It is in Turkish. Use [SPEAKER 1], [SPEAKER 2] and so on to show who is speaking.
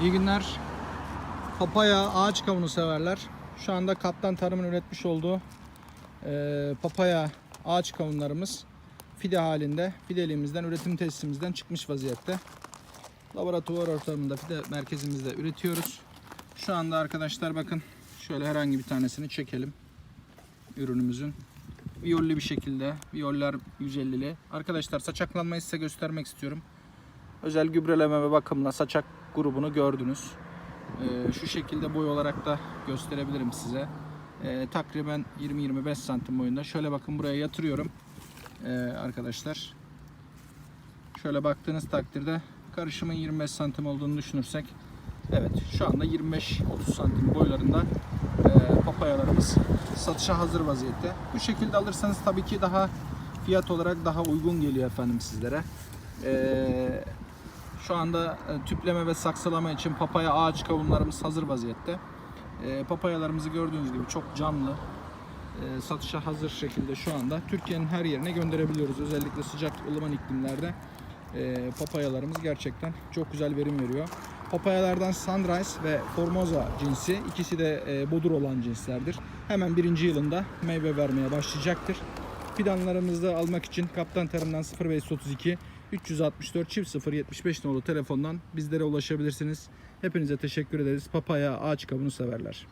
[SPEAKER 1] İyi günler. Papaya ağaç kavunu severler. Şu anda Kaptan Tarım'ın üretmiş olduğu e, papaya ağaç kavunlarımız fide halinde fideliğimizden, üretim tesisimizden çıkmış vaziyette. Laboratuvar ortamında fide merkezimizde üretiyoruz. Şu anda arkadaşlar bakın şöyle herhangi bir tanesini çekelim ürünümüzün. Viyolli bir şekilde, viyoller 150'li. Arkadaşlar saçaklanmayı size göstermek istiyorum. Özel gübreleme ve bakımla saçak grubunu gördünüz. Ee, şu şekilde boy olarak da gösterebilirim size. Ee, takriben 20-25 santim boyunda. Şöyle bakın buraya yatırıyorum. Ee, arkadaşlar. Şöyle baktığınız takdirde karışımın 25 santim olduğunu düşünürsek Evet şu anda 25-30 santim boylarında papayalarımız satışa hazır vaziyette. Bu şekilde alırsanız tabii ki daha fiyat olarak daha uygun geliyor efendim sizlere. Ee, şu anda e, tüpleme ve saksılama için papaya ağaç kavunlarımız hazır vaziyette. E, papayalarımızı gördüğünüz gibi çok canlı, e, satışa hazır şekilde şu anda Türkiye'nin her yerine gönderebiliyoruz. Özellikle sıcak ılıman iklimlerde papayalarımız gerçekten çok güzel verim veriyor. Papayalardan Sunrise ve Formosa cinsi ikisi de bodur olan cinslerdir. Hemen birinci yılında meyve vermeye başlayacaktır. Fidanlarımızı almak için Kaptan Tarım'dan 0532 364 çift 0 75 nolu telefondan bizlere ulaşabilirsiniz. Hepinize teşekkür ederiz. Papaya ağaç kabuğunu severler.